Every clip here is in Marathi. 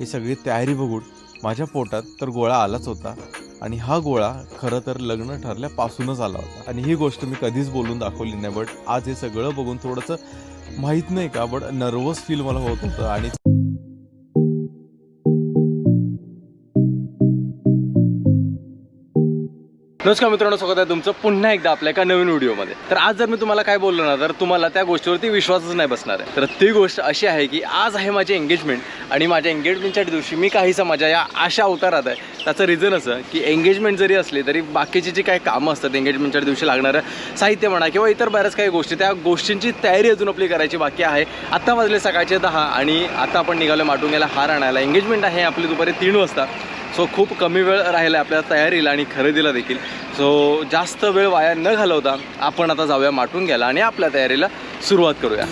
ही सगळी तयारी बघून माझ्या पोटात तर गोळा आलाच होता आणि हा गोळा खरं तर लग्न ठरल्यापासूनच आला होता. आणि ही गोष्ट मी कधीच बोलून दाखवली नाही बट आज हे सगळं बघून थोडंसं माहीत नाही का बट नर्वस फील मला होत होतं आणि नमस्कार मित्रांनो स्वागत आहे तुमचं पुन्हा एकदा आपल्या एका नवीन व्हिडिओमध्ये. तर आज जर मी तुम्हाला काय बोललो ना तर तुम्हाला त्या गोष्टीवरती विश्वासच नाही बसणार आहे. तर ती गोष्ट अशी आहे की आज आहे माझी एंगेजमेंट आणि माझ्या एंगेजमेंटच्या दिवशी मी काहीसा माझ्या या अशा अवतारात आहे. त्याचं रिझन असं की एंगेजमेंट जरी असली तरी बाकीची जी काही कामं असतात एंगेजमेंटच्या दिवशी लागणारं साहित्य म्हणा किंवा इतर बऱ्याच काही गोष्टी त्या गोष्टींची तयारी अजून आपली करायची बाकी आहे. आत्ता वाजले सकाळचे दहा आणि आता आपण निघालो माटुंग्याला हार आणायला. एंगेजमेंट आहे आपली दुपारी तीन वाजता. सो खूप कमी वेळ राहिला आहे आपल्या तयारीला आणि खरेदीला देखील. सो जास्त वेळ वाया न घालवता आपण आता जाऊया माटून घ्यायला आणि आपल्या तयारीला सुरुवात करूया.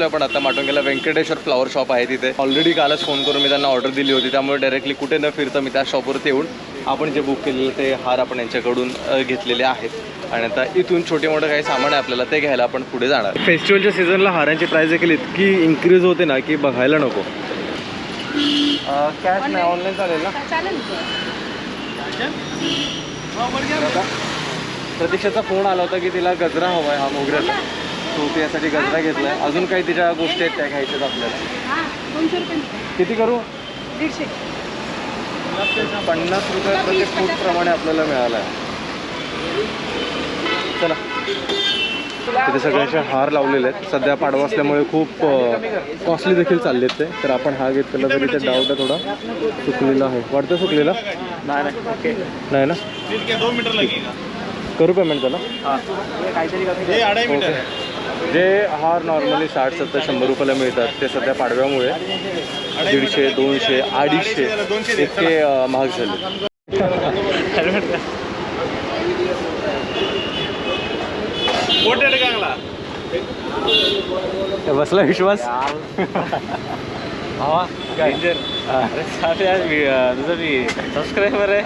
पोहोचलो आपण आता माटुंगेला. व्यंकटेश्वर फ्लॉवर शॉप आहे तिथे. ऑलरेडी कालच फोन करून मी त्यांना ऑर्डर दिली होती. त्यामुळे डायरेक्टली कुठे न फिरता मी त्या शॉपवरती येऊन आपण जे बुक केलेलं ते हार आपण यांच्याकडून घेतलेले आहेत. आणि आता इथून छोटे मोठे काही सामान आहे आपल्याला ते घ्यायला आपण पुढे जाणार. फेस्टिवलच्या सीझनला हारांची प्राईस देखील इतकी इन्क्रीज होते ना की बघायला नको. कॅश नाही ऑनलाईन चालेल ना? प्रतीक्षाचा फोन आला होता की तिला गजरा हवा आहे हा मोगऱ्याचा. तो त्यासाठी गजरा घेतलाय. अजून काही तिच्या गोष्टी आहेत त्या घ्यायच्यात आपल्याला. हां किती करू? दीडशे. पन्नास रुपये प्रति फूट प्रमाणे आपल्याला मिळाला आहे चला तिथे सगळ्याचे हार लावलेले आहेत. सध्या पाडवा असल्यामुळे खूप कॉस्टली देखील चालले आहेत ते. तर आपण हा घेतलेला तरी ते डाऊट आहे थोडा सुकलेला आहे. वाटतं सुकलेला? नाही नाही. ना? करू पेमेंट त्याला? ओके. जे हार नॉर्मली साठ सत्तर शंभर रुपयाला मिळतात ते सध्या पाडव्यामुळे दीडशे दोनशे अडीचशे इतके महाग झाले. बसला विश्वास? हा काय? तुझं मी सबस्क्रायबर आहे.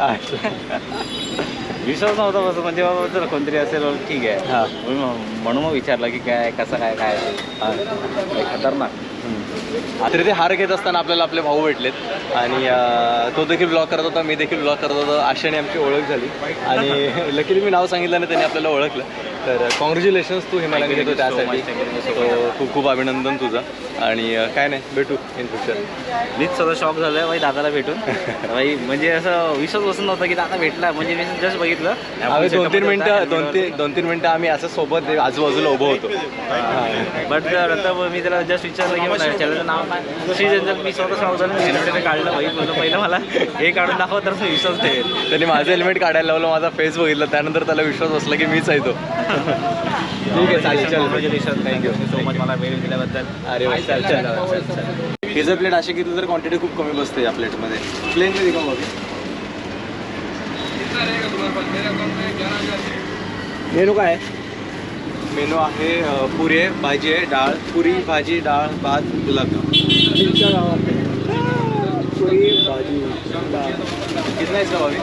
विश्वास नव्हता बस म्हणजे बाबा जर कोणतरी असेल ठीक आहे हा. म्हणून मग- विचारलं की काय कसं काय काय खतरनाक. तरी ते हार घेत असताना आपल्याला आपले भाऊ भेटलेत. आणि तो देखील ब्लॉग करत होता मी देखील ब्लॉग करत होतो. आशेने आमची ओळख झाली. आणि लकीली मी नाव सांगितलं आणि त्यांनी आपल्याला ओळखलं. तर कॉंग्रॅच्युलेशन्स तू हिमालय घेतो त्यासाठी. खूप खूप अभिनंदन तुझं. आणि काय नाही भेटू इन फ्युचर मीच स्वतः शॉक झालोय बाई दादाला भेटून. बाई म्हणजे असं विश्वास बसत नव्हता की दादा भेटला. म्हणजे मी जस्ट बघितलं. आम्ही दोन तीन मिनटं दोन तीन दोन तीन मिनटं आम्ही असं सोबत आजूबाजूला उभं होतो. बट नंतर मी त्याला जस्ट विचारलं की नाव काय? श्री जंजल मी स्वतः शॉक झालो. हेल्मेट काढलं बोललं पहिलं मला हे काढून दाखव तर विश्वास ठेवेल. त्यांनी माझं हेल्मेट काढायला लावलं माझा फेस बघितला. त्यानंतर त्याला विश्वास बसला की मीच आहे तो. ठीक आहे चालेल चालेल कॉंग्रॅच्युलेशन थँक्यू सो मच मला वेळ दिल्याबद्दल. अरे वा, चल चल चल चल पिझ्झा प्लेट अशी घेतली तर क्वांटिटी खूप कमी बसते या प्लेटमध्ये प्लेनमध्ये का बघ मेनू काय मेनू आहे अ, पुरी आहे भाजी आहे डाळ पुरी भाजी डाळ भात गुलाबजाम पुरी भाजी डाळ. कितना इसका भाभी?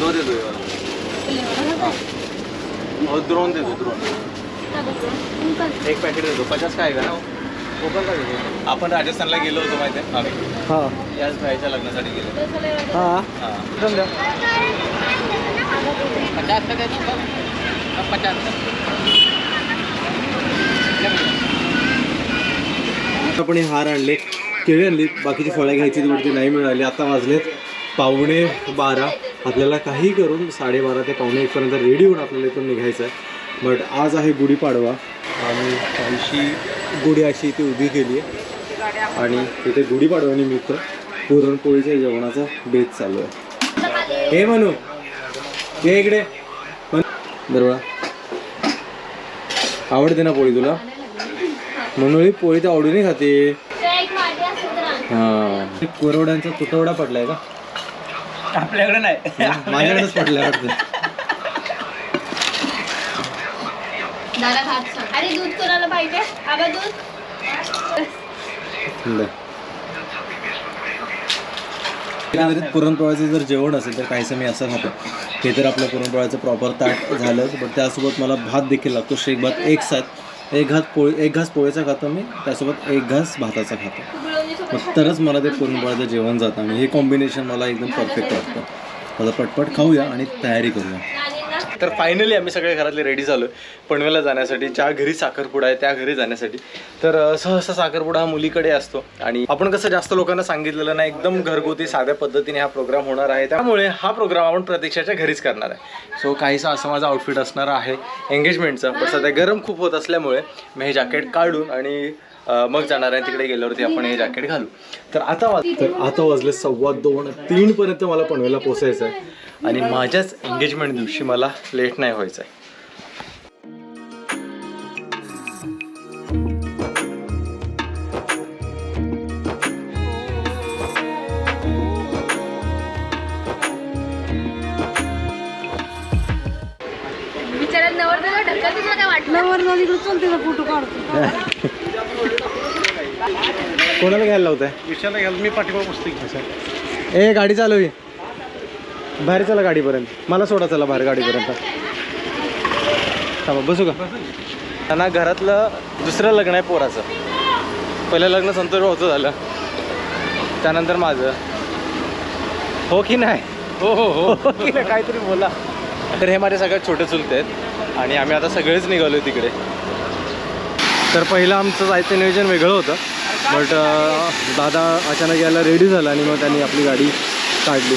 दो दे दो ये वाला. हाँ. और द्रोण दे दो द्रोण एक पॅकेट देतो. पचास काय का? कोकण का देतो? आपण राजस्थानला गेलो होतो माहिती आहे आम्ही. हां. याच भाईच्या लग्नासाठी गेलो. हां. हां. द्या. आपण हे हार आणले केळी आणली बाकीची फळं घ्यायची तेवढी नाही मिळाली. आता वाजलेत पावणे बारा. आपल्याला काही करून साडेबारा ते पावणे एकपर्यंत रेडी होऊन आपल्याला इथून निघायचं आहे. बट आज आहे गुढीपाडवा आणि काहीशी गुढी अशी इथे उभी केली आहे. आणि इथे गुढीपाडव्यानिमित्त पुरणपोळीच्या जेवणाचा बेत चालू आहे. हे म्हणू ये इकडे. बरोबर आवडते ना पोळी तुला? म्हणून पोळी तर आवडीने खाते. हा कोरवड्यांचा तुटवडा पडलाय का? आपल्याकडे नाही. माझ्याकडेच पडलाय वाटतं. दादा हात सांग. अरे दूध कोणाला पाहिजे? आबा दूध? एकंदरीत पुरणपोळ्याचं जर जेवण असेल तर काहीसं मी असं खातो हे तर आपलं पुरणपोळ्याचं प्रॉपर ताट झालंच पण त्यासोबत मला भात देखील लागतो. शेक भात एक साथ. एक घास पोळी एक घास पोळीचा खातो मी त्यासोबत एक घास भाताचा खातो. मग तरच मला ते पुरणपोळ्याचं जेवण जातं आणि हे कॉम्बिनेशन मला एकदम परफेक्ट वाटतं. आता पटपट खाऊया आणि तयारी करूया. तर फायनली आम्ही सगळे घरातले रेडी झालो पनवेला जाण्यासाठी. ज्या घरी साखरपुडा आहे त्या घरी जाण्यासाठी. तर सहसा साखरपुडा हा मुलीकडे असतो. आणि आपण कसं जास्त लोकांना सांगितलेलं नाही एकदम घरगुती साध्या पद्धतीने हा प्रोग्राम होणार आहे. त्यामुळे हा प्रोग्राम आपण प्रतीक्षाच्या घरीच करणार आहे. सो काहीसा असं माझा आउटफिट असणार आहे एंगेजमेंटचा पण सध्या गरम खूप होत असल्यामुळे मी हे जॅकेट काढून आणि मग जाणार आहे तिकडे गेल्यावरती आपण हे जॅकेट घालू. तर आता वाज तर आता वाजले सव्वा दोन तीन पर्यंत मला पनवेलला पोचायचं आहे आणि माझ्याच एंगेजमेंट दिवशी मला लेट नाही व्हायचं आहे ढकल तुला काय वाटलं नवरदेव इकडे चलते फोटो काढतो. कोणाला घ्यायला लावताय? विषयाला घ्याल मी पाठीमाग पुस्तक ए गाडी चालवी बाहेर चला गाडीपर्यंत. मला सोडा चला बाहेर गाडीपर्यंत. थांबा बसू का? त्यांना घरातलं दुसरं लग्न आहे पोराचं. पहिलं लग्न संतोष भाऊचं झालं. त्यानंतर माझं. हो की नाही? हो हो हो. की नाही? काहीतरी बोला. तर हे माझे सगळ्यात छोटे चुलते आहेत. आणि आम्ही आता सगळेच निघालो तिकडे. तर पहिलं आमचं जायचं नियोजन वेगळं होतं. बट दादा अचानक यायला रेडी झाला आणि मग त्यांनी आपली गाडी काढली.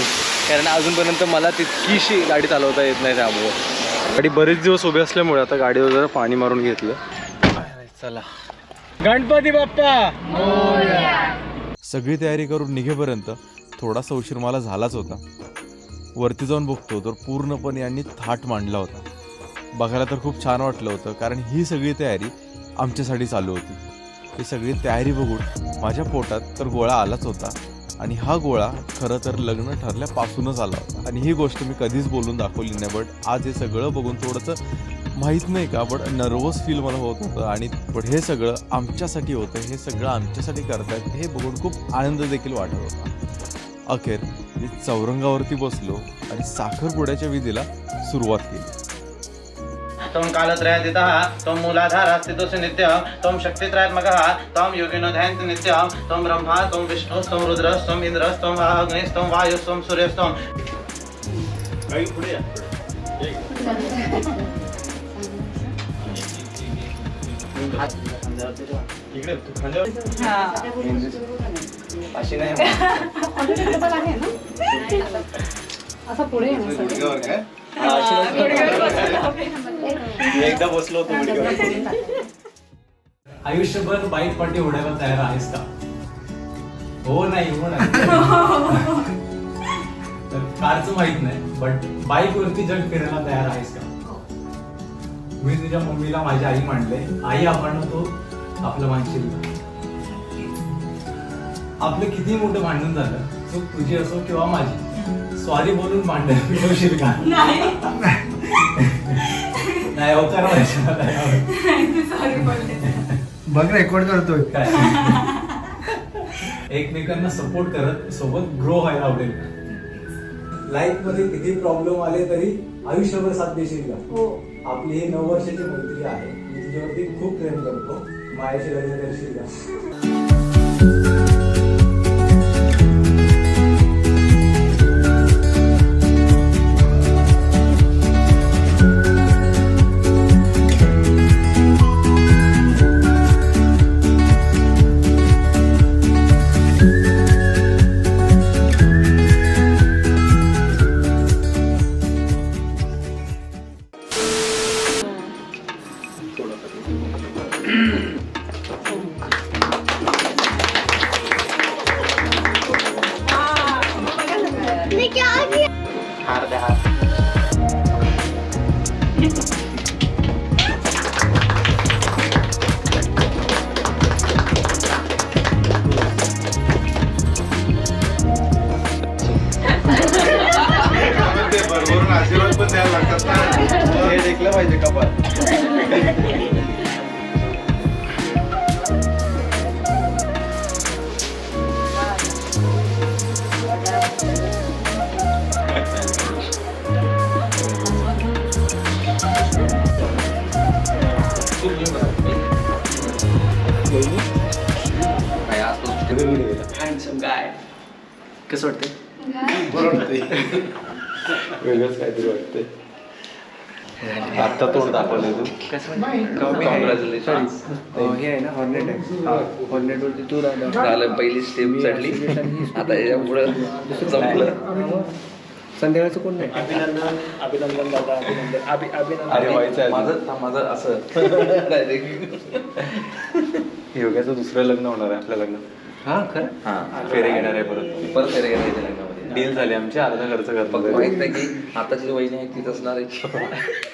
कारण अजूनपर्यंत मला तितकीशी गाडी चालवता येत नाही त्यामुळे. गाडी बरेच दिवस उभे असल्यामुळे आता गाडीवर जरा पाणी मारून घेतलं. चला. गणपती बाप्पा! सगळी तयारी करून निघेपर्यंत थोडासा उशीर मला झालाच होता. वरती जाऊन बघतो तर पूर्णपणे यांनी थाट मांडला होता. बघायला तर खूप छान वाटलं होतं कारण ही सगळी तयारी आमच्यासाठी चालू होती. ही सगळी तयारी बघून माझ्या पोटात तर गोळा आलाच होता. आणि हा गोळा खरं तर लग्न ठरल्यापासूनच आला होता. आणि ही गोष्ट मी कधीच बोलून दाखवली नाही बट आज हे सगळं बघून थोडंसं माहीत नाही का बट नर्वस फील मला होत होतं. आणि बट हे सगळं आमच्यासाठी होतं हे सगळं आमच्यासाठी करतायत हे बघून खूप आनंद देखील वाटत होता. अखेर मी चौरंगावरती बसलो आणि साखरपुड्याच्या विधीला सुरुवात केली. त्वं कालत्रयादितः त्वं मूलाधारः स्थितोऽसि नित्यं त्वं शक्तित्रयात्मकः त्वं योगिनो ध्यायन्ति नित्यं त्वं ब्रह्मा त्वं विष्णुस्त्वं रुद्रस्त्वं इन्द्रस्त्वं अग्निस्त्वं वायुस्त्वं सूर्यस्त्वं अशी नाही. एकदा बसलो होतो. आयुष्यभर बाईक पाठी उडायला तयार आहेस का? हो नाही हो नाही. तर कारचं माहीत नाही बट बाईक वरती जग फिरायला तयार आहेस का? मी तुझ्या मम्मीला माझी आई मांडले आई आपण तो आपलं मानशील. आपलं किती मोठं भांडण झालं चूक तुझी असो किंवा माझी सॉरी बोलून भांडण मिळवशील का? नाही यावर. बघ रेकॉर्ड करतोय. काय? एकमेकांना सपोर्ट करत सोबत ग्रो व्हायला आवडेल. लाईफमध्ये किती प्रॉब्लेम आले तरी आयुष्यभर साथ देशील का? हो. आपली ही नऊ वर्षाची मैत्री आहे. मी तुझ्यावरती खूप प्रेम करतो. माझ्याशी लग्न करशील का? कसं वाटतं वेगळंच काहीतरी वाटतंय. आता तोंड दाखवलंय तू. कॉंग्रॅच्युलेशन हे आहे ना हॉर्नेट आहे. हॉर्नेटवरती तू झालं पहिली स्टेप चढली. आता याच्या पुढं संपलं. संध्याकाळचं कोण नाही? अभिनंदन अभिनंदन दादा अभिनंदन. अभि माझं हा, माझं असं. योग्याचं दुसरं लग्न होणार आहे आपल्या लग्नात. हा खरं? हा फेरे घेणार आहे परत. परत फेरे डील झाली आमची अर्धा खर्च करतो. माहीत नाही की आताची वहिनी आहे तीच असणार आहे.